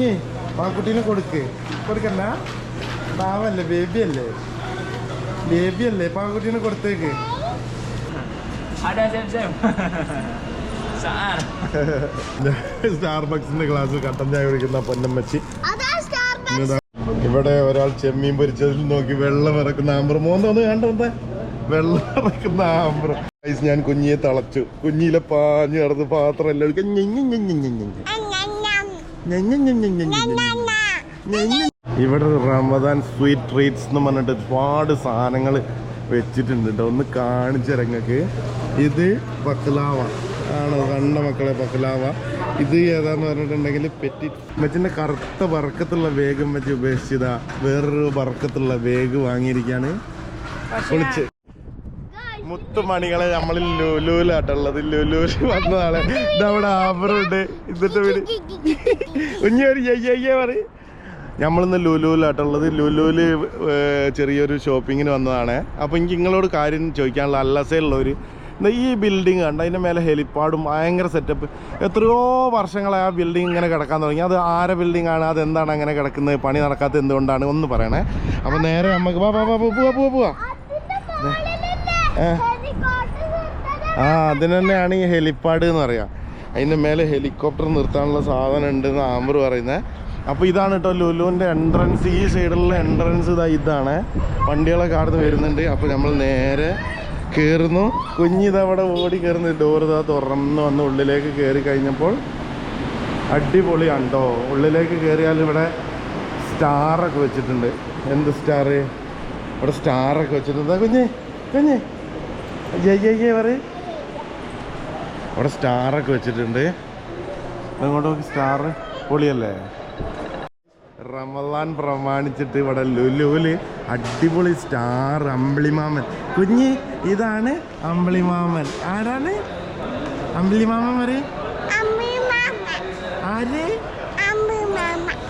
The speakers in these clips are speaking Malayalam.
കുഞ്ഞി പാക്കുട്ടീനെ കൊടുക്ക്. കൊടുക്കണ്ട. പാവല്ലേ ബേബി അല്ലേ ബേബി അല്ലേ പാക്കുട്ടീനെ കൊടുത്തേക്ക്? സ്റ്റാർബക്സിന്റെ ഗ്ലാസ് കട്ടൻ ചായ കുടിക്കുന്ന പൊന്നമ്മച്ചി. ഇവിടെ ഒരാൾ ചെമ്മീൻ പൊരിച്ചതിൽ നോക്കി വെള്ളം ഇറക്കുന്ന മോൻ മോന്തോന്ന് കണ്ടോ വെള്ളം ഇറക്കുന്ന ആമ്പ്രം. ഞാൻ കുഞ്ഞിയെ തളച്ചു. കുഞ്ഞിലെ പാഞ്ഞു കിടന്ന് പാത്രം എല്ലാം ഇവിടെ റമദാൻ സ്വീറ്റ് ട്രീറ്റ്സ് എന്ന് പറഞ്ഞിട്ട് ഒരുപാട് സാധനങ്ങൾ വെച്ചിട്ടുണ്ട് കേട്ടോ ഒന്ന് കാണിച്ചു തരങ്ങൾക്ക് ഇത് പക്ലാവ ആണോ? കണ്ട മക്കളെ ബക്ലാവ. ഇത് ഏതാന്ന് പറഞ്ഞിട്ടുണ്ടെങ്കിൽ പെറ്റി മച്ചിന്റെ കറുത്ത വറക്കത്തുള്ള വേഗം വെച്ച് ഉപേക്ഷിച്ചതാ. വേറൊരു വറക്കത്തുള്ള വേഗ് വാങ്ങിയിരിക്കുകയാണ് വിളിച്ച് മുത്തുമണികളെ നമ്മൾ ലുലുലാട്ടുള്ളത് ലുലൂൽ വന്നതാണ് ഇതവിടെ ആബറുണ്ട് എന്നിട്ട് വീട് കുഞ്ഞു ഒരു അയ്യയ്യ പറയും. നമ്മളിന്ന് ലുലുലാട്ടുള്ളത് ലുലൂൽ ചെറിയൊരു ഷോപ്പിങ്ങിന് വന്നതാണ്. അപ്പോൾ എനിക്ക് നിങ്ങളോട് കാര്യം ചോദിക്കാനുള്ള അല്ലസയിലുള്ളവർ ഈ ബിൽഡിംഗ് കണ്ട? അതിന്റെ മേലെ ഹെലിപ്പാഡും ഭയങ്കര സെറ്റപ്പ് എത്രയോ വർഷങ്ങളായി ആ ബിൽഡിംഗ് ഇങ്ങനെ കിടക്കാൻ തുടങ്ങി. അത് ആരെ ബിൽഡിംഗ് ആണ്? അത് എന്താണ് അങ്ങനെ കിടക്കുന്നത്? പണി നടക്കാത്തത് എന്തുകൊണ്ടാണ്? ഒന്ന് പറയണേ. അപ്പോൾ നേരെ നമുക്ക് പോവാ പോവാ പോവാ. ആ അതിന് തന്നെയാണ് ഈ ഹെലിപ്പാഡ് എന്ന് പറയാം. അതിന്റെ മേലെ ഹെലികോപ്റ്റർ നിർത്താനുള്ള സാധനം ഉണ്ടെന്ന് ആമർ പറയുന്നത് അപ്പോൾ ഇതാണ് കേട്ടോ ലുലുവിന്റെ എൻട്രൻസ് ഈ സൈഡിലുള്ള എൻട്രൻസ് ഇതാ ഇതാണ്. വണ്ടികളൊക്കെ അവിടെ നിന്ന് വരുന്നുണ്ട്. അപ്പോൾ നമ്മൾ നേരെ കയറുന്നു കുഞ്ഞിതവിടെ ഓടി കയറുന്ന ഡോർ ഇതാ തുറന്ന് വന്ന് ഉള്ളിലേക്ക് കയറി കഴിഞ്ഞപ്പോൾ അടിപൊളിയാണ് ഉള്ളിലേക്ക് കയറിയാൽ ഇവിടെ സ്റ്റാറൊക്കെ വെച്ചിട്ടുണ്ട്. എന്ത് സ്റ്റാർ ഇവിടെ സ്റ്റാറൊക്കെ വെച്ചിട്ടുണ്ട്. കുഞ്ഞ് കുഞ്ഞ്. പറ അവിടെ സ്റ്റാറൊക്കെ വെച്ചിട്ടുണ്ട്. അങ്ങോട്ട് നോക്കി സ്റ്റാർ പൊളിയല്ലേ? റമദാൻ പ്രമാണിച്ചിട്ട് ഇവിടെ ലുലുവിൽ അടിപൊളി സ്റ്റാർ അമ്പിളിമാമൻ. കുഞ്ഞി ഇതാണ് അമ്പിളിമാമൻ. ആരാണ്? അമ്പിളിമാമൻ വരെ ആര്?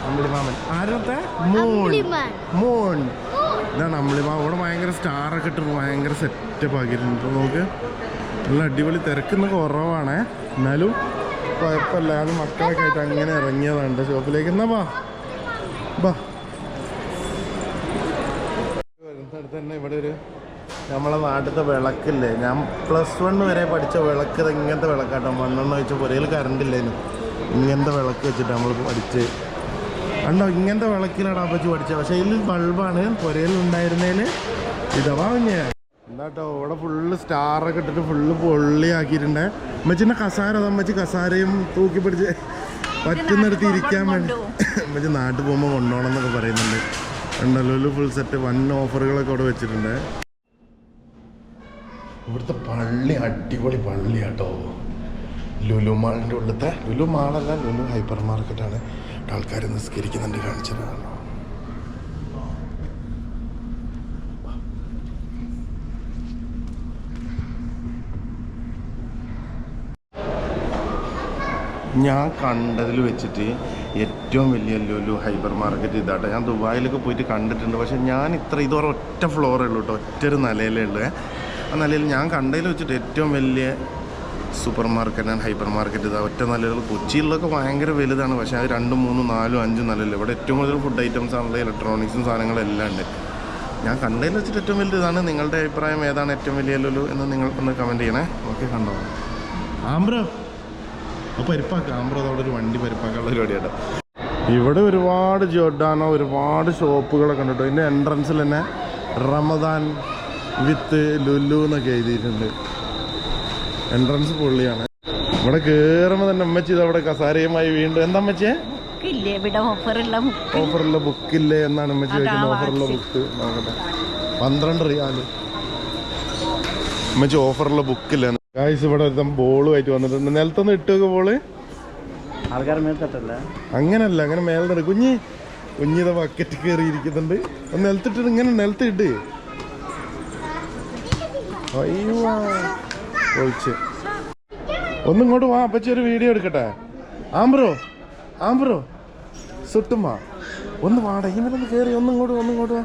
അമ്പിളിമാമൻ. ആരത്തെ മൂൺ മോൺ മൂൺ ഇതാണ് അമ്പിളിമാമൻ അവിടെ ഭയങ്കര സ്റ്റാറൊക്കെ ഇട്ട് ഭയങ്കര സെറ്റപ്പ് ആക്കിയിട്ടുണ്ട്. നമുക്ക് നല്ല അടിപൊളി തിരക്കുന്ന കുറവാണ്. എന്നാലും കുഴപ്പമില്ല. അത് മക്കളൊക്കെ ആയിട്ട് അങ്ങനെ ഇറങ്ങിയതാണ് ഷോപ്പിലേക്ക് എന്നാ ബാ ബാ വരുന്നിടത്ത് തന്നെ ഇവിടെ ഒരു നമ്മളെ നാട്ടിലത്തെ വിളക്കില്ലേ? ഞാൻ പ്ലസ് വൺ വരെ പഠിച്ച വിളക്ക് ഇങ്ങനത്തെ വിളക്കാട്ടോ. മണ്ണെണ്ണ വെച്ച് പുരയിൽ കറണ്ട് ഇങ്ങനത്തെ വിളക്ക് വെച്ചിട്ട് നമ്മൾ പഠിച്ച് കണ്ടോ ഇങ്ങനത്തെ വിളക്കിലാണ് അപ്പച്ചു പഠിച്ചത്. പക്ഷേ ഇതിൽ ബൾബാണ്. പുരയിൽ ഉണ്ടായിരുന്നതിൽ ഇതവാ എന്താട്ടോ ഇവിടെ ഫുള്ള് സ്റ്റാറൊക്കെ ഇട്ടിട്ട് ഫുള്ള് പൊള്ളിയാക്കിയിട്ടുണ്ട്. അമ്മച്ചിന്റെ കസാര അമ്മച്ചി കസാരയും തൂക്കി പിടിച്ച് പറ്റുന്നിടത്ത് ഇരിക്കാൻ വേണ്ടി. അമ്മച്ചി നാട്ടിൽ പോകുമ്പോൾ കൊണ്ടുപോകണം എന്നൊക്കെ പറയുന്നുണ്ട്. ഉണ്ടല്ലോ ഫുൾ സെറ്റ് വൻ ഓഫറുകളൊക്കെ അവിടെ വെച്ചിട്ടുണ്ട്. ഇവിടുത്തെ പള്ളി അടിപൊളി പള്ളിയാട്ടോ. ലുലു മാളിന്റെ ഉള്ളത്തെ ലുലു മാളല്ല ലുലു ഹൈപ്പർ മാർക്കറ്റാണ് ആൾക്കാർ നിസ്കരിക്കുന്നുണ്ട് കാണിച്ചതാണ് ഞാൻ കണ്ടതിൽ വെച്ചിട്ട് ഏറ്റവും വലിയ ലുലു ഹൈപ്പർ മാർക്കറ്റ് ഇതാട്ടോ. ഞാൻ ദുബായിലൊക്കെ പോയിട്ട് കണ്ടിട്ടുണ്ട്. പക്ഷേ ഞാൻ ഇത്ര ഇതുവരെ ഒറ്റ ഫ്ലോറേ ഉള്ളൂ കേട്ടോ. ഒറ്റ ഒരു നിലയിലേ ഉള്ളൂ. ആ നിലയിൽ ഞാൻ കണ്ടതിൽ വെച്ചിട്ട് ഏറ്റവും വലിയ supermarket and hypermarket ഇതാ ഒറ്റ നിലകൾ കൊച്ചിയിലൊക്കെ ഭയങ്കര വലുതാണ്. പക്ഷേ അത് രണ്ടും മൂന്നും നാലും അഞ്ചും നിലയില്ല ഇവിടെ ഏറ്റവും കൂടുതൽ ഫുഡ് ഐറ്റംസ് ആണല്ലോ ഇലക്ട്രോണിക്സും സാധനങ്ങളും എല്ലാം ഉണ്ട്. ഞാൻ കണ്ടതിൽ വെച്ചിട്ട് ഏറ്റവും വലിയ ഇതാണ്. നിങ്ങളുടെ അഭിപ്രായം ഏതാണ് ഏറ്റവും വലിയ ലുലു എന്ന് നിങ്ങൾക്കൊന്ന് കമന്റ് ചെയ്യണേ. ഓക്കെ കണ്ടോ? ആംബ്രോ അപ്പോൾ പരിപ്പാക്കുക ആംബ്രോ അവിടെ ഒരു വണ്ടി പരിപ്പാക്കാനുള്ള പരിപാടിയാണ് ഇവിടെ ഒരുപാട് ജോർഡാനോ ഒരുപാട് ഷോപ്പുകളൊക്കെ ഉണ്ട് കേട്ടോ. ഇതിന്റെ എൻട്രൻസിൽ തന്നെ റമദാൻ വിത്ത് ലുലു എന്നൊക്കെ എഴുതിയിട്ടുണ്ട്. എൻട്രൻസ് പൊള്ളിയാണ്. ഇവിടെ കേറുമ്പോ തന്നെ അമ്മച്ചി ഇത് അവിടെ കസാരയുമായി വീണ്ടും എന്താ അമ്മച്ചിയെ ഇല്ലേ ഇവിടെ ഓഫറുള്ള ബുക്കില്ലേ എന്നാണ് അമ്മച്ചി ചോദിക്കുന്നത്. ഓഫറുള്ള ബുക്ക് നോക്കട്ടെ. പന്ത്രണ്ട് റിയാൽ അമ്മച്ചി ഓഫറുള്ള ബുക്കില്ല ഗായ്സ് ഇവിടെ ഒരു ബോളുമായിട്ട് വന്നിട്ടുണ്ട്. നിലത്തൊന്ന് ഇട്ടുക ബോൾ അങ്ങനല്ല അങ്ങനെ മേലെ കുഞ്ഞി കുഞ്ഞിത ബക്കറ്റ് കയറി ഇരിക്കുന്നുണ്ട് നിലത്തിട്ട് ഇങ്ങനെ നിലത്തിട്ട് അയ്യോ. ഒഴിച്ച്. ഒന്നും ഇങ്ങോട്ട് വാ അപ്പച്ചി ഒരു വീഡിയോ എടുക്കട്ടെ. ആംബ്രോ ആംബ്രോ വാ ഒന്ന് വാട ഇങ്ങനെ ഒന്ന് കയറി ഒന്നും ഇങ്ങോട്ട് ഒന്നും ഇങ്ങോട്ട് വാ.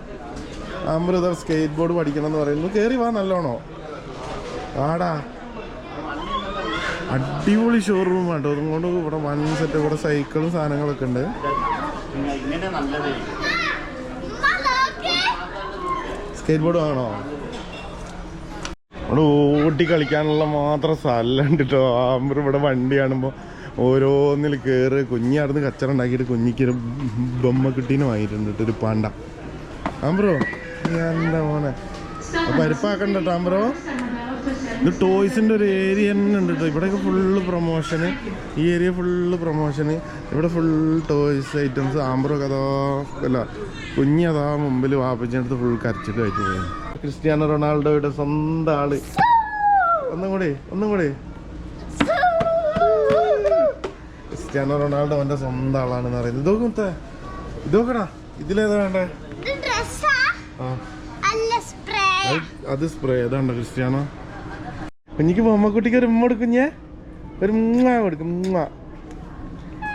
ആംബ്രോ ഇതാ സ്കേറ്റ് ബോർഡ് പഠിക്കണം എന്ന് പറയുന്നു. കയറി വാ നല്ലോണോ. വാടാ. അടിപൊളി ഷോറൂം ആട്ടോ. അതുകൊണ്ട് ഇവിടെ വൺ സെറ്റ് ഇവിടെ സൈക്കിളും സാധനങ്ങളൊക്കെ ഉണ്ട്. സ്കേറ്റ് ബോർഡ് ആണോ ഇവിടെ ഓട്ടി കളിക്കാനുള്ള മാത്രം സ്ഥലമുണ്ട് കേട്ടോ ആമ്പർ ഇവിടെ വണ്ടി കാണുമ്പോൾ ഓരോന്നിൽ കയറി കുഞ്ഞി അവിടുന്ന് കച്ചറ ഉണ്ടാക്കിയിട്ട് കുഞ്ഞിക്കൊരു ബൊമ്മ കിട്ടീനും വാങ്ങിയിട്ടുണ്ട് ഒരു പാണ്ട. ആമ്പ്രോ എന്താ മോനെ? പരിപ്പാക്കണ്ട കേട്ടോ ആമ്പ്രോ ഇത് ടോയ്സിന്റെ ഒരു ഏരിയ തന്നെ ഉണ്ട് കേട്ടോ. ഇവിടെയൊക്കെ ഫുള്ള് പ്രൊമോഷന്. ഈ ഏരിയ ഫുള്ള് പ്രൊമോഷന്. ഇവിടെ ഫുൾ ടോയ്സ് ഐറ്റംസ്. ആമ്പറൊക്കെ അതാ അല്ല കുഞ്ഞി അതാ മുമ്പിൽ വാപ്പിച്ചെടുത്ത് ഫുൾ കരച്ചിട്ട് കഴിച്ചു പോയി. ക്രിസ്ത്യാനോ റൊണാൾഡോയുടെ സ്വന്തം ആൾ. ഒന്നും കൂടി ഒന്നും കൂടി. ക്രിസ്ത്യാനോ റൊണാൾഡോ അവന്റെ സ്വന്തം ആളാണെന്ന് പറയുന്നത്. ഇത് ഇതൊക്കെടാ ഇതിലേതാ വേണ്ടേ? അത് അത് സ്പ്രേ ഏതാണ്ടോ ക്രിസ്ത്യാനോ? കുഞ്ഞിക്ക് ബൊമ്മക്കുട്ടിക്ക് ഒരു ഉമ്മ കൊടുക്കുഞ്ഞേ ഒരു മുങ്ങ കൊടുക്കും മുങ്ങ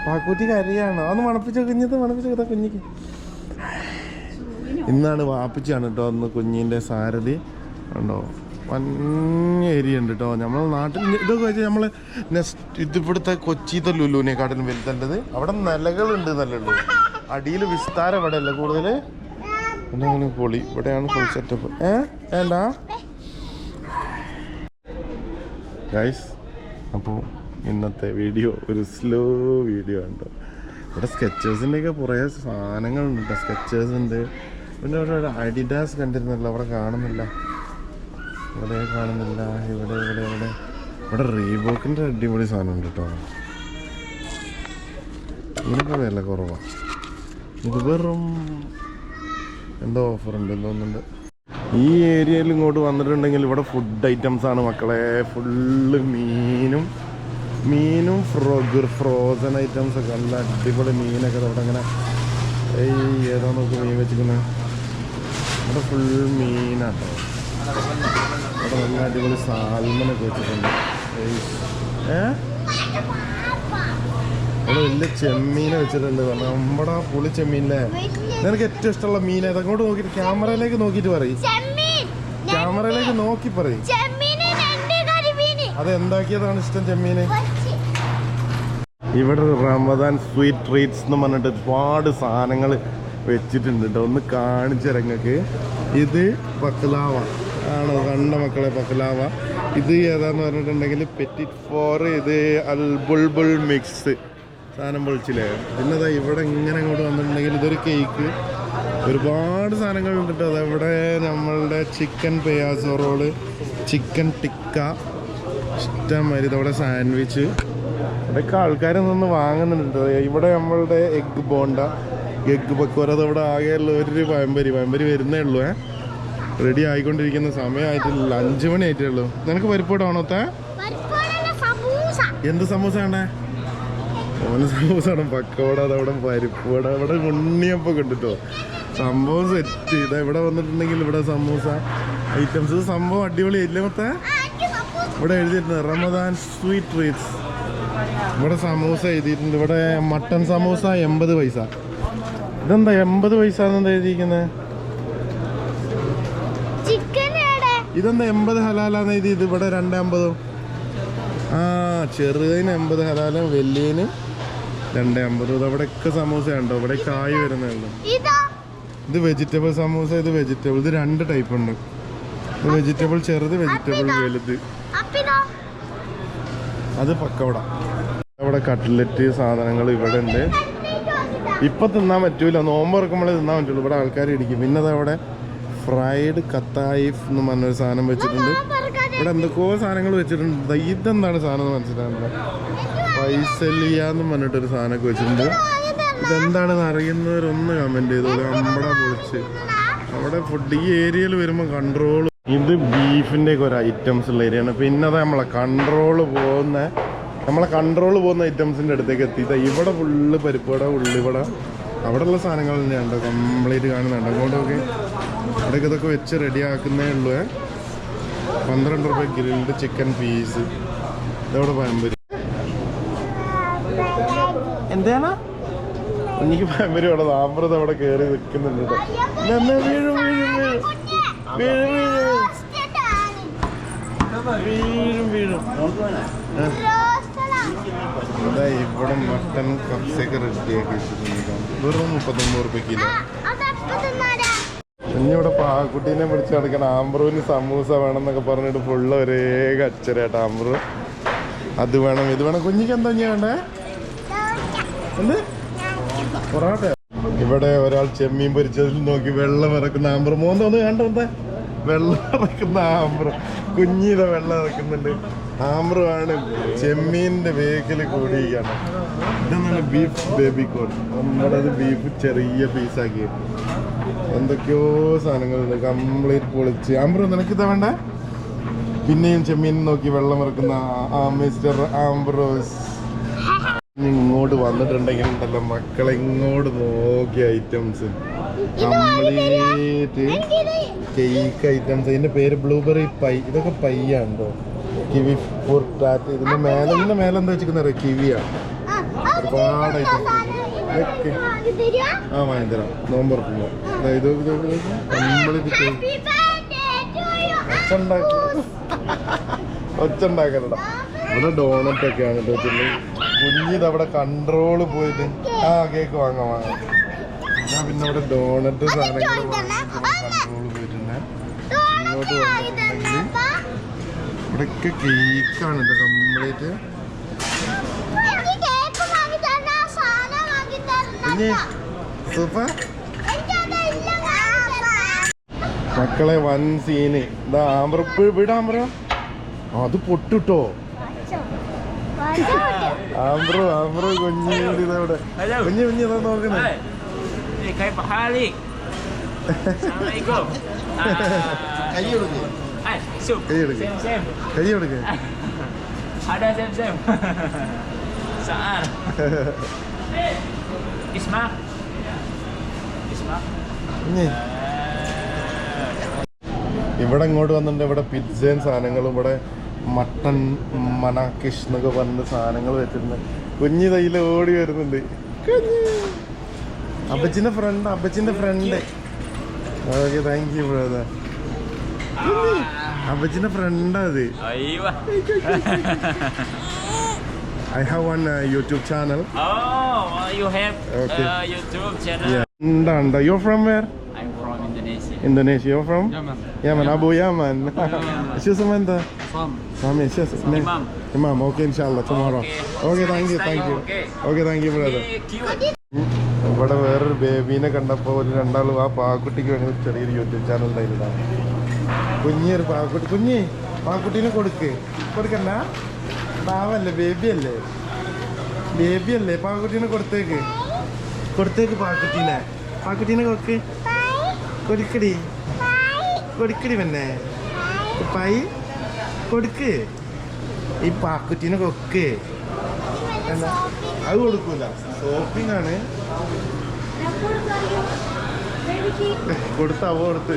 പാക്കുട്ടി കരയാണോ അതൊന്ന് മണപ്പിച്ച കുഞ്ഞത് മണപ്പിച്ച കുഞ്ഞിക്ക്. ഇന്നാണ് വാപ്പിച്ചാണ് കേട്ടോ അന്ന് കുഞ്ഞിന്റെ സാരഥി. ഉണ്ടോ വൻ ഏരിയ ഉണ്ട് കേട്ടോ നമ്മളെ നാട്ടിൽ ഇതൊക്കെ വെച്ചാൽ നമ്മൾ നെക്സ്റ്റ് ഇതിവിടുത്തെ കൊച്ചിത്തെ ലുലുവിനെക്കാട്ടിലും വലുതല്ലത്. അവിടെ നിലകളുണ്ട് നല്ലുള്ളൂ അടിയിൽ വിസ്താരം ഇവിടെ അല്ല കൂടുതൽ പിന്നെ പൊളി. ഇവിടെയാണ് ഫുൾ സെറ്റപ്പ് ഏ? ഏണ്ടാ ഗൈസ് അപ്പോൾ ഇന്നത്തെ വീഡിയോ ഒരു സ്ലോ വീഡിയോ ഉണ്ടോ ഇവിടെ സ്കെച്ചേഴ്സിന്റെയൊക്കെ കുറേ സാധനങ്ങളുണ്ട് കേട്ടോ സ്കെച്ചേഴ്സ് ഉണ്ട്. പിന്നെ ഇവിടെ ഒരു അഡിഡാസ് കണ്ടിരുന്നല്ലോ അവിടെ കാണുന്നില്ല. ഇവിടെ കാണുന്നില്ല ഇവിടെ ഇവിടെ ഇവിടെ. ഇവിടെ റീബോക്കിന്റെ അടിപൊളി സാധനം ഉണ്ട് കേട്ടോ. ഇതിനൊക്കെ വില കുറവാണ് ഇത് വെറും എന്തോ ഓഫർ ഉണ്ട് തോന്നുന്നുണ്ട് ഈ ഏരിയയിൽ ഇങ്ങോട്ട് വന്നിട്ടുണ്ടെങ്കിൽ ഇവിടെ ഫുഡ് ഐറ്റംസ് ആണ് മക്കളെ. ഫുള്ള് മീനും മീനും ഫ്രോഗ് ഫ്രോസൺ ഐറ്റംസ് ഒക്കെ. നല്ല അടിപൊളി മീനൊക്കെ അവിടെ അങ്ങനെ ഏയ് ഏതാ നോക്കി മീൻ വെച്ചിരിക്കുന്നത്? ഇവിടെ ഫുൾ മീനാട്ടോ ഇവിടെ നല്ല അടിപൊളി സാൽമനൊക്കെ വെച്ചിട്ടുണ്ട്. ഏ? ഇവിടെ വലിയ ചെമ്മീനെ വെച്ചിട്ടുണ്ട്. നമ്മുടെ പൊളി ചെമ്മീനില്ലേ? നിനക്ക് ഏറ്റവും ഇഷ്ടമുള്ള മീൻ ഏതാ? അങ്ങോട്ട് നോക്കിയിട്ട് ക്യാമറയിലേക്ക് നോക്കിയിട്ട് പറയും. ക്യാമറയിലേക്ക് നോക്കി പറയും. അത് എന്താക്കിയതാണ് ഇഷ്ടം ചെമ്മീന്? ഇവിടെ റമദാൻ സ്വീറ്റ് ട്രീറ്റ്സ് എന്ന് പറഞ്ഞിട്ട് ഒരുപാട് സാധനങ്ങൾ വെച്ചിട്ടുണ്ട് കേട്ടോ ഒന്ന് കാണിച്ചിറങ്ങക്ക് ഇത് പക്ലാവ. ആണോ? കണ്ട മക്കളെ ബക്ലാവ ഇത് ഏതാന്ന് പറഞ്ഞിട്ടുണ്ടെങ്കിൽ പെറ്റിറ്റ് ഫോർ ഇത് അൽ ബുൾബുൾ മിക്സ് സാധനം പൊളിച്ചില്ലേ? പിന്നെ അതാ ഇവിടെ ഇങ്ങനെ അങ്ങോട്ട് വന്നിട്ടുണ്ടെങ്കിൽ ഇതൊരു കേക്ക് ഒരുപാട് സാധനങ്ങളുണ്ട് കേട്ടോ അതവിടെ നമ്മളുടെ ചിക്കൻ പെയാസോ റോൾ ചിക്കൻ ടിക്ക ഇഷ്ടംമാതിരി ഇതവിടെ സാൻഡ്വിച്ച് ഇവിടെയൊക്കെ ആൾക്കാർ നിന്ന് വാങ്ങുന്നുണ്ട് ഇവിടെ നമ്മളുടെ എഗ് ബോണ്ട. എഗ് പക്വരത് ഇവിടെ ആകെയുള്ള ഒരു പയമ്പരി പയമ്പരി വരുന്നേ ഉള്ളൂ ഏ? റെഡി ആയിക്കൊണ്ടിരിക്കുന്ന സമയമായിട്ടില്ല. അഞ്ചു മണി ആയിട്ടേ ഉള്ളൂ. നിനക്ക് പരിപ്പോട്ടാണോ തേ എന്ത് സമൂസ വേണ്ടേ? ഓന സമൂസ ആണ് പക്കവട അതവിടെ പരിപ്പുവട. ഇവിടെ ഉണ്ണിയപ്പം കണ്ടിട്ടോ സംഭവം സെറ്റ് ഇതാ ഇവിടെ വന്നിട്ടുണ്ടെങ്കിൽ ഇവിടെ സമൂസ. ഐറ്റംസ്. സംഭവം അടിപൊളിയായില്ലേ മൊത്തേ ഇവിടെ എഴുതിയിട്ടുണ്ട് റമദാൻ സ്വീറ്റ് ട്രീറ്റ്സ്. ഇവിടെ സമൂസ എഴുതിയിട്ടുണ്ട്. ഇവിടെ മട്ടൺ സമൂസ എൺപത് പൈസ. ഇതെന്താ എൺപത് പൈസ എഴുതിയിരിക്കുന്നത് ഇതെന്താ എൺപത് ഹലാലാന്ന് എഴുതി? ഇത് ഇവിടെ രണ്ട് അമ്പതും. ആ ചെറുതിന് എൺപത് ഹലാലും വലിയതിന് രണ്ട് അമ്പതും. ഇത് അവിടെയൊക്കെ സമൂസ ഉണ്ടോ ഇവിടെ കായ് വരുന്നേ ഉള്ളൂ ഇത് വെജിറ്റബിൾ സമൂസ ഇത് വെജിറ്റബിൾ ഇത് രണ്ട് ടൈപ്പ് ഉണ്ട്. വെജിറ്റബിൾ ചെറുത് വെജിറ്റബിൾ വലുത്. അത് പക്കവട. അവിടെ കട്ട്ലറ്റ് സാധനങ്ങൾ ഇവിടെ ഉണ്ട്. ഇപ്പൊ തിന്നാൻ പറ്റൂല. നോമ്പ് തുറക്കുമ്പോഴേ തിന്നാൻ പറ്റുള്ളൂ. ഇവിടെ ആൾക്കാർ ഇടിക്കും പിന്നെ അതവിടെ ഫ്രൈഡ് കത്തായിഫ് എന്ന് പറഞ്ഞൊരു സാധനം വെച്ചിട്ടുണ്ട്. ഇവിടെ എന്തൊക്കെയോ സാധനങ്ങൾ വെച്ചിട്ടുണ്ട്. ഇതെന്താണ് സാധനം എന്ന് മനസ്സിലാകുന്നത് പൈസലിയ എന്ന് പറഞ്ഞിട്ടൊരു സാധനമൊക്കെ വെച്ചിട്ടുണ്ട്. ഇതെന്താണെന്ന് അറിയുന്നവരൊന്ന് കമന്റ് ചെയ്തോളൂ നമ്മുടെ പൊളിച്ച്. അവിടെ ഫുഡ് ഈ ഏരിയയിൽ വരുമ്പോൾ കൺട്രോൾ ഇത് ബീഫിന്റെ ഒക്കെ ഒരു ഐറ്റംസ് ഉള്ള ഏരിയയാണ് പിന്നെ അത് നമ്മളെ കൺട്രോൾ പോകുന്ന നമ്മളെ കൺട്രോൾ പോകുന്ന ഐറ്റംസിന്റെ അടുത്തേക്ക് എത്തി. ദാ ഇവിടെ ഫുള്ള് പരിപ്പുവട ഉള്ളിവട അവിടെയുള്ള സാധനങ്ങൾ തന്നെയുണ്ട് കംപ്ലീറ്റ് കാണുന്നുണ്ട്. അങ്ങോട്ടൊക്കെ ഇടയ്ക്ക് ഇതൊക്കെ വെച്ച് റെഡി ആക്കുന്നേ ഉള്ളൂ. പന്ത്രണ്ട് റുപ്യ ഗ്രിൽഡ് ചിക്കൻ പീസ് ഇതവിടെ പഴംപൊരി. എന്താണ്? എനിക്ക് പഴംപൊരി അവിടെ താമ്പ്രത അവിടെ കയറി നിൽക്കുന്നുണ്ട് വീഴും വീഴും വീഴും. വീഴും വീഴും. വീഴും? അതാ ഇവിടെ മട്ടൻ കപ്സൊക്കെ റെഡിയാക്കി വെച്ചിട്ടുണ്ട് വെറും മുപ്പത്തൊമ്പത് റുപ്യ കിലോ. ഇനിയിവിടെ പാക്കുട്ടീനെ പിടിച്ച് നടക്കണം ആംബ്രൂവിന് സമൂസ വേണമെന്നൊക്കെ പറഞ്ഞിട്ട് ഫുള്ള് ഒരേ കച്ചരേട്ടാ ആംബ്രു അത് വേണം ഇത് വേണം. കുഞ്ഞിക്ക് എന്താ ഞാൻ വേണ്ടേ? എന്ത്? പൊറോട്ട ഇവിടെ ഒരാൾ ചെമ്മീൻ പൊരിച്ചതിൽ നോക്കി വെള്ളം ഇറക്കുന്ന ആംബ്ര മോന്തോന്ന് കണ്ടോ എന്താ? വെള്ളം ഇറക്കുന്ന ആമ്പ്രം കുഞ്ഞിത വെള്ളം ഇറക്കുന്നുണ്ട്. ആമ്പ്രമാണ് ആണ് ചെമ്മീന്റെ വേക്കിൽ കൂടിയിരിക്കുകയാണ് ഇതെന്നാണ് ബീഫ് ബേബി കോൺ നമ്മുടെ ബീഫ് ചെറിയ പീസാക്കി എന്തൊക്കെയോ സാധനങ്ങളുണ്ട്. കംപ്ലീറ്റ് പൊളിച്ച്. ആംബ്രോ നിനക്കിതാ വേണ്ട? പിന്നെയും ചെമ്മീൻ നോക്കി വെള്ളം ഇറക്കുന്ന മിസ്റ്റർ ആംബ്രോസ് ഇങ്ങോട്ട് വന്നിട്ടുണ്ടെങ്കിൽ ഉണ്ടല്ലോ മക്കളെ ഇങ്ങോട്ട് നോക്കിയ ഐറ്റംസ് കംപ്ലീറ്റ് കേക്ക് ഐറ്റംസ് ഇതിന്റെ പേര് ബ്ലൂബെറി പൈ ഇതൊക്കെ പൈ ആണോ കിവി ഫുർട്ടാറ്റ് ഇതിന്റെ മേലെ ഇതിന്റെ മേലെ എന്താ വെച്ചിരിക്കുന്ന കിവിയാണ് ഒരുപാട് ഐറ്റംസ് ആ മഹേന്ദ്ര നോമ്പുറക്കുമ്പോ ഇത് ഇത് കംപ്ലീറ്റ് കേക്ക് ഒച്ച ഉണ്ടാക്കി ഒച്ച ഉണ്ടാക്കലടാ ഇവിടെ ഡോണറ്റ് ഒക്കെയാണ് കേട്ടോ കുഞ്ഞിത് അവിടെ കൺട്രോൾ പോയിട്ട് ആ കേക്ക് വാങ്ങാം വാങ്ങാം. ഞാൻ പിന്നെ ഇവിടെ ഡോണറ്റ് സാധനങ്ങൾ കൺട്രോൾ ഇങ്ങോട്ട് വന്നിട്ടുണ്ടെങ്കിൽ ഇവിടെയൊക്കെ കേക്കാണ് ഇത് കംപ്ലീറ്റ് സൂപ്പർ. മക്കളെ വൻ സീന് ഇതാ ആമ്പ്ര വിടാമ്പ്ര അത് പൊട്ടിട്ടോ? ആമ്പ്രോ ആമ്പ്രോ കുഞ്ഞി ഇതവിടെ കുഞ്ഞു കുഞ്ഞു ഇതാ നോക്കുന്നേ Ah. കൈ കൊടുക്ക Ada Sam Sam. Saar. Isma. Isma. കുഞ്ഞി. ഇവിടെ ഇങ്ങോട്ട് വന്നിട്ടുണ്ട്. ഇവിടെ പിജ്ജയും സാധനങ്ങളും ഇവിടെ മട്ടൺ മനാക്കിഷ് എന്നൊക്കെ പറഞ്ഞ സാധനങ്ങൾ വെച്ചിരുന്നു കുഞ്ഞു തൈയിൽ ഓടി വരുന്നുണ്ട്. അബച്ചിന്റെ friend അബച്ചിന്റെ friend okay thank you brother അബജിന്റെ ഫ്രണ്ടാത് I have one YouTube channel എന്താണ്ടോ you from where Indonesia from Yemen Abu Yemen വിശ്വാസം എന്താ ഇവിടെ വേറൊരു ബേബീനെ കണ്ടപ്പോ ഒരു രണ്ടാളും ആ പാക്കുട്ടിക്ക് വേണ്ടി ചെറിയൊരു യൂട്യൂബ് ചാനൽ ഉണ്ടായിരുന്നു കുഞ്ഞി ഒരു പാവക്കുട്ടി. കുഞ്ഞി പാവക്കുട്ടീനെ കൊടുക്ക്. കൊടുക്കണ്ട. പാവല്ലേ ബേബി അല്ലേ ബേബി അല്ലേ പാക്കുട്ടീനെ കൊടുത്തേക്ക്. കൊടുത്തേക്ക് പാവക്കുട്ടീനെ. പാവക്കുട്ടീനെ കൊടുക്ക്. കൊടുക്കടി. കൊടുക്കടി പിന്നെ പൈ കൊടുക്ക്. ഈ പാക്കുട്ടീനെ കൊക്ക് എന്നാ അത് കൊടുക്കൂല. ഷോപ്പിംഗ് ആണ് കൊടുത്താവോ കൊടുത്ത്.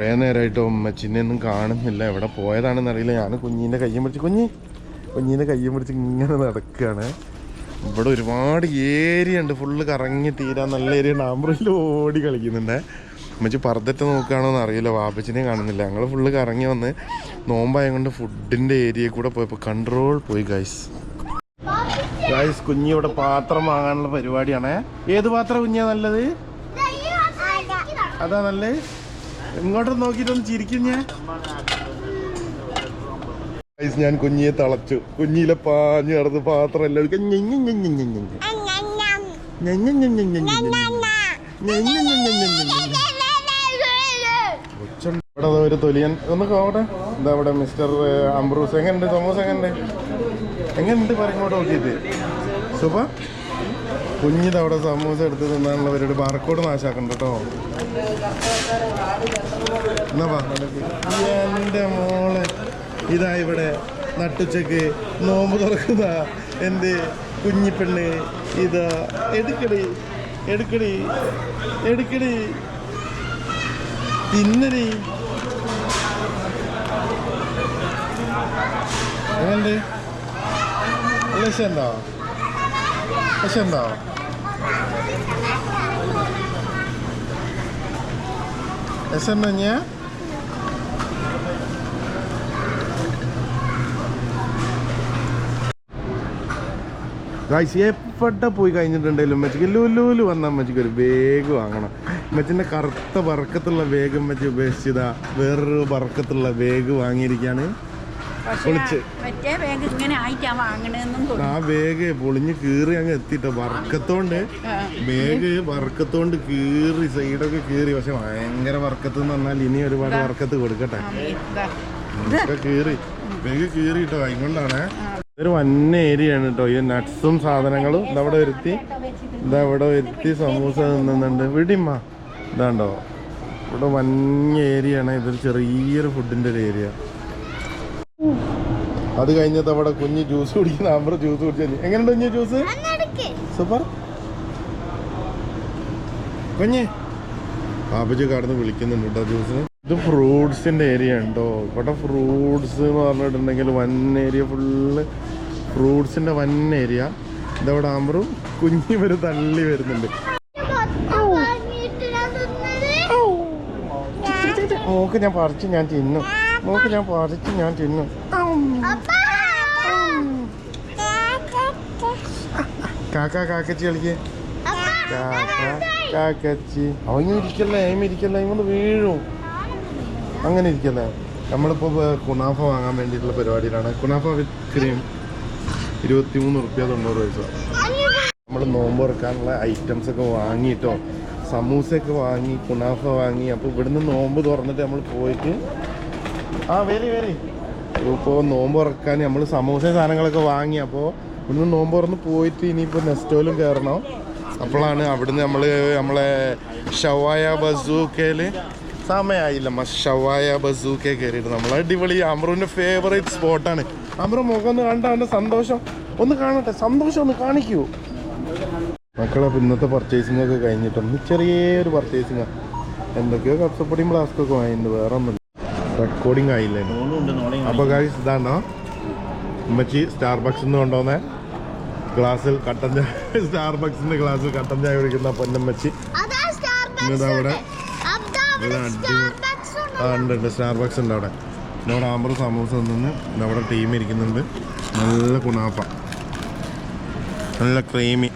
കുറേ നേരമായിട്ട് ഉമ്മച്ചിനെ ഒന്നും കാണുന്നില്ല. എവിടെ പോയതാണെന്ന് അറിയില്ല. ഞാൻ കുഞ്ഞിന്റെ കയ്യും പിടിച്ച് കുഞ്ഞി കുഞ്ഞിന്റെ കയ്യും പിടിച്ച് ഇങ്ങനെ നടക്കുകയാണ് ഇവിടെ ഒരുപാട് ഏരിയ ഉണ്ട്. ഫുള്ള് കറങ്ങി തീരാൻ നല്ല ഏരിയ ഉണ്ട്. ആമ്പ്രയിൽ ഓടി കളിക്കുന്നുണ്ട്. ഉമ്മച്ചി പറത്തിട്ട് നോക്കുകയാണോ എന്ന് അറിയില്ല. വാപ്പച്ചിനെ കാണുന്നില്ല. ഞങ്ങൾ ഫുള്ള് കറങ്ങി വന്ന് നോമ്പായ കൊണ്ട് ഫുഡിന്റെ ഏരിയയിൽ കൂടെ പോയപ്പോൾ കൺട്രോൾ പോയി ഗൈസ് ഗൈസ് കുഞ്ഞി ഇവിടെ പാത്രം വാങ്ങാനുള്ള പരിപാടിയാണേ. ഏത് പാത്രം കുഞ്ഞാ നല്ലത്? അതാ നല്ലത്? ഇങ്ങോട്ട് നോക്കിയിട്ടൊന്ന് ചിരിക്കും ഞാൻ ഞാൻ കുഞ്ഞിയെ തളച്ചു കുഞ്ഞിയിലെ പാഞ്ഞു കടന്ന് പാത്രം എല്ലാം ഒരു തൊലിയൻ ഒന്ന് കോട്ടെ എന്താ ഇവിടെ മിസ്റ്റർ അംബ്രൂസ് എങ്ങനെയുണ്ട് തോമസ് എങ്ങനെയുണ്ട് എങ്ങനെയുണ്ട് പറഞ്ഞോട്ട് നോക്കിയിട്ട് സുഖ കുഞ്ഞിത് അവിടെ സമൂസ എടുത്ത് തിന്നാനുള്ള പരിപാടി ബാർക്കോഡ് നാശാക്കണ്ട കേട്ടോ എന്നാ എന്റെ മോൾ ഇതാ ഇവിടെ നട്ടുച്ചക്ക് നോമ്പ് തുറക്കുന്ന എന്റെ കുഞ്ഞിപ്പെണ്ണ്. ഇതാ എടുക്കടി എടുക്കടി എടുക്കടി. തിന്നടി. എങ്ങനെയുണ്ട് വിഷമുണ്ടോ വിഷമുണ്ടോ Lasagna? ഗായ്സ് എവിടെ പോയി കഴിഞ്ഞിട്ടുണ്ടെങ്കിലും ഉമ്മച്ചിക്ക് ലുലുലു വന്ന അമ്മച്ചിക്ക് ഒരു വേഗം വാങ്ങണം. ഉമ്മച്ചിന്റെ കറുത്ത വറക്കത്തുള്ള വേഗം വെച്ച് ഉപേക്ഷിച്ചതാ. വേറൊരു വറക്കത്തുള്ള വേഗം വാങ്ങിയിരിക്കുകയാണ് പൊളിച്ച്. മറ്റേ ബാഗ് ഇങ്ങനെ ആയിട്ടാ വാങ്ങണെന്നും ആ ബാഗ് പൊളിഞ്ഞ് കീറി അങ്ങ് എത്തിട്ടോ. വറക്കത്തോണ്ട് ബാഗ് വറക്കത്തോണ്ട് കീറി സൈഡൊക്കെ കീറി. പക്ഷെ ഭയങ്കര വറക്കത്ത് എന്ന് പറഞ്ഞാൽ ഇനി ഒരുപാട് വറക്കത്ത് കൊടുക്കട്ടെ. കീറി. ബാഗ് കീറിട്ടോ അതുകൊണ്ടാണ് ഇതൊരു വന്ന ഏരിയ ആണ് കേട്ടോ ഈ നട്ട്സും സാധനങ്ങളും ഇതവിടെ വരുത്തി. ഇതാ ഇവിടെ വരുത്തി സമൂസ തിന്നുന്നുണ്ട്. വിടിമ്മ ഇതാണ്ടോ? ഇവിടെ വന്യ ഏരിയ ആണ്. ഇതൊരു ചെറിയൊരു ഫുഡിന്റെ ഒരു ഏരിയ അത് കഴിഞ്ഞിട്ട് അവിടെ കുഞ്ഞ് ജ്യൂസ് കുടിക്കുന്ന ആമ്പർ ജ്യൂസ് കുടിച്ചു എങ്ങനെയുണ്ട് കുഞ്ഞ് ജ്യൂസ്? സൂപ്പർ. കുഞ്ഞ്. പാപ്പജി കടന്ന് വിളിക്കുന്നുണ്ട് കേട്ടോ ജ്യൂസിന്. ഇത് ഫ്രൂട്ട്സിന്റെ ഏരിയ ഉണ്ടോ? ഇവിടെ ഫ്രൂട്ട്സ് എന്ന് പറഞ്ഞിട്ടുണ്ടെങ്കിൽ വൻ ഏരിയ ഫുള്ള് ഫ്രൂട്ട്സിന്റെ വൻ ഏരിയ ഇതവിടെ ആമ്പറും കുഞ്ഞി വരെ തള്ളി വരുന്നുണ്ട്. ഓക്കെ ഞാൻ പറിച്ച് ഞാൻ തിന്നും. ഓക്കെ ഞാൻ പറിച്ച് ഞാൻ തിന്നും. കാക്ക കാക്കച്ചി കളിക്കേ. കാക്ക കാക്കച്ചി. അവങ്ങ ഇരിക്കല്ലേ അയിമ ഇരിക്കല്ലേ അയിമൊന്ന് വീഴും. അങ്ങനെ ഇരിക്കല്ലേ. നമ്മളിപ്പോ കുനാഫ വാങ്ങാൻ വേണ്ടിയിട്ടുള്ള പരിപാടിയിലാണ്. കുനാഫ വിത്ത് ക്രീം ഇരുപത്തിമൂന്ന് റുപ്യ തൊണ്ണൂറ് പൈസ. നമ്മൾ നോമ്പ് തുറക്കാനുള്ള ഐറ്റംസ് ഒക്കെ വാങ്ങിയിട്ടോ സമൂസയൊക്കെ വാങ്ങി കുനാഫ വാങ്ങി അപ്പോൾ ഇവിടുന്ന് നോമ്പ് തുറന്നിട്ട് നമ്മൾ പോയിട്ട് ആ വേരി വരി ഇപ്പോൾ നോമ്പ് തുറക്കാൻ നമ്മൾ സമൂസ സാധനങ്ങളൊക്കെ വാങ്ങി അപ്പോൾ ഇവിടുന്ന് നോമ്പ് തുറന്ന് പോയിട്ട് ഇനിയിപ്പോൾ നെസ്റ്റോയിലും കയറണം അപ്പോഴാണ് അവിടുന്ന് നമ്മൾ നമ്മളെ ഷവായ ബസൂക്കയിൽ സമയമായില്ല ഷവായ ബസൂക്കെ കയറിയിട്ട് നമ്മൾ അടിപൊളി അമ്രുവിന്റെ ഫേവറേറ്റ് സ്പോട്ടാണ് അമ്രു മുഖം ഒന്ന് കണ്ട അവന്റെ സന്തോഷം. ഒന്ന് കാണട്ടെ സന്തോഷം ഒന്ന് കാണിക്കൂ. മക്കളെ ഇന്നത്തെ പർച്ചേസിംഗ് ഒക്കെ കഴിഞ്ഞിട്ടൊന്ന് ചെറിയൊരു പർച്ചേസിംഗ് എന്തൊക്കെയോ കപ്പപ്പൊടിയും ഫ്ലാസ്കൊക്കെ വാങ്ങിയിട്ടുണ്ട് വേറെ ഒന്നുമില്ല റെക്കോർഡിംഗ് ആയില്ലേ? അപ്പോൾ ഗായ്സ് ഇതാണോ? ഉമ്മച്ചി സ്റ്റാർബക്സ് നിന്ന് കൊണ്ടുവന്ന. ഗ്ലാസ്സിൽ കട്ടൻ ചായ സ്റ്റാർബക്സിന്റെ ഗ്ലാസ്സിൽ കട്ടൻ ചായ കുടിക്കുന്ന പൊന്നമ്മച്ചി. അവിടെ ആ ഉണ്ട് ഉണ്ട്. സ്റ്റാർബക്സ് ഉണ്ട് അവിടെ. ഇവിടെ അവിടെ ആമ്പർ സമൂസ നിന്ന് അവിടെ ടീം ഇരിക്കുന്നുണ്ട്. നല്ല കുണാപ്പ. നല്ല ക്രീമി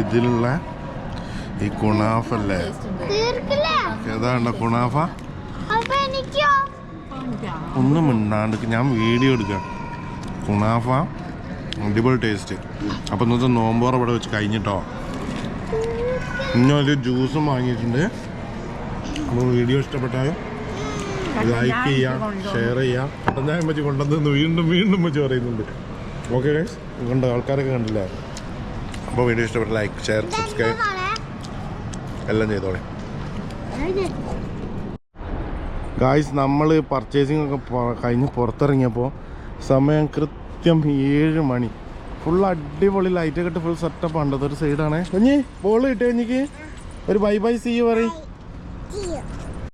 ഇതിലുള്ള ഈ കുണാഫല്ലേ ഏതാണ്ട കുണാഫ ഒന്നും മിണ്ടാണ്ട് ഞാൻ വീഡിയോ എടുക്കാം. കുണാഫ അടിപൊളി ടേസ്റ്റ് അപ്പം ഇന്നത്തെ നോമ്പോറ ഇവിടെ വെച്ച് കഴിഞ്ഞിട്ടോ? ഇന്നൊരു ജ്യൂസും വാങ്ങിയിട്ടുണ്ട്. അപ്പോൾ വീഡിയോ ഇഷ്ടപ്പെട്ടാൽ ലൈക്ക് ചെയ്യാം ഷെയർ ചെയ്യാം. പെട്ടെന്ന് ചായ വെച്ച് കൊണ്ടുവന്നു വീണ്ടും വീണ്ടും വെച്ച് പറയുന്നുണ്ട്. ഓക്കെ ഗൈസ് കണ്ട്? ആൾക്കാരൊക്കെ കണ്ടില്ലേ? അപ്പോൾ വീഡിയോ ഇഷ്ടപ്പെട്ട ലൈക്ക് ഷെയർ സബ്സ്ക്രൈബ് എല്ലാം ചെയ്തോളെ. ഗായ്സ് നമ്മൾ പർച്ചേസിംഗ് ഒക്കെ കഴിഞ്ഞ് പുറത്തിറങ്ങിയപ്പോൾ സമയം കൃത്യം ഏഴ് മണി. ഫുൾ അടിപൊളി ലൈറ്റ് ഒക്കെ ഫുൾ സെറ്റപ്പ് ഉണ്ട് ഒരു സൈഡാണ് കഞ്ഞി ബോൾ കിട്ടിയ കഞ്ഞിക്ക്. ഒരു ബൈ ബൈ സീ പറയും.